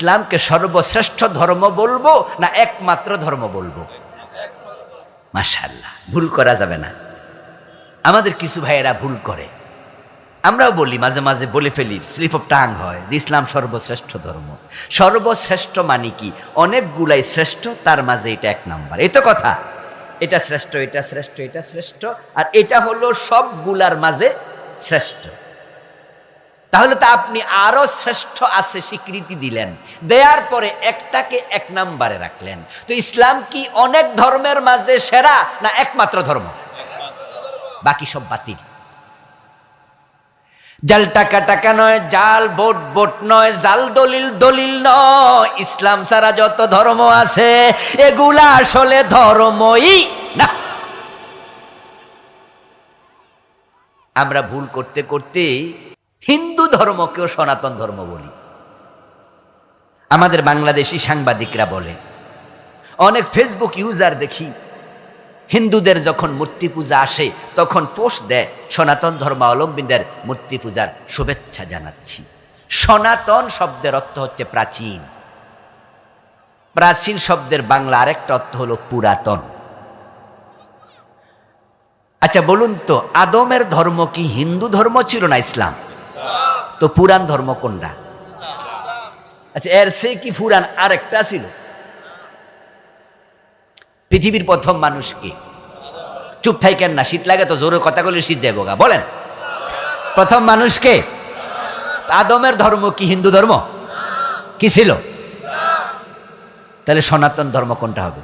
ইসলামকে সর্বশ্রেষ্ঠ ধর্ম বলব না একমাত্র ধর্ম বলব? মাশাল্লাহ ভুল করা যাবে না। আমাদের কিছু ভাইয়েরা ভুল করে। আমরাও বলি, মাঝে মাঝে বলে ফেলি, স্লিপ অফ টাং হয় যে ইসলাম সর্বশ্রেষ্ঠ ধর্ম। সর্বশ্রেষ্ঠ মানে কি? অনেকগুলাই শ্রেষ্ঠ, তার মাঝে এটা এক নাম্বার। এই তো কথা। এটা শ্রেষ্ঠ এটা শ্রেষ্ঠ এটা শ্রেষ্ঠ, আর এটা হলো সবগুলার মাঝে শ্রেষ্ঠ। তাহলে তো আপনি আরও শ্রেষ্ঠ আছে স্বীকৃতি দিলেন। দেওয়ার পরে একটাকে এক নাম্বারে রাখলেন। তো ইসলাম কি অনেক ধর্মের মাঝে সেরা না একমাত্র ধর্ম? বাকি সব বাতিল। জাল টাকা টাকা নয়, জাল বোট বোট নয়, জাল দলিল দলিল নয়। ইসলাম ছাড়া যত ধর্ম আছে, এগুলা আসলে ধর্মই না। আমরা ভুল করতে করতে হিন্দু ধর্মকেও সনাতন ধর্ম বলি। আমাদের বাংলাদেশি সাংবাদিকরা বলে, অনেক ফেসবুক ইউজার দেখি, হিন্দুদের যখন মূর্তি পূজা আসে, তখন পোস্ট দেয়, সনাতন ধর্মাবলম্বীদের মূর্তি পূজার শুভেচ্ছা জানাচ্ছি। সনাতন শব্দের অর্থ হচ্ছে প্রাচীন। প্রাচীন শব্দের বাংলা আরেকটা অর্থ হলো পুরাতন। আচ্ছা বলুন তো, আদমের ধর্ম কি হিন্দু ধর্ম ছিল না ইসলাম? তো পুরাণ ধর্ম কোনটা? আচ্ছা এর সে কি পুরাণ আরেকটা ছিল? পৃথিবীর প্রথম মানুষকে চুপ থাইকেন না, শীত লাগে তো জোরে কথা বলে শীত যাব গা বলেন। প্রথম মানুষকে আদমের ধর্ম কি হিন্দু ধর্ম? কি ছিল? তাহলে সনাতন ধর্ম কোনটা হবে?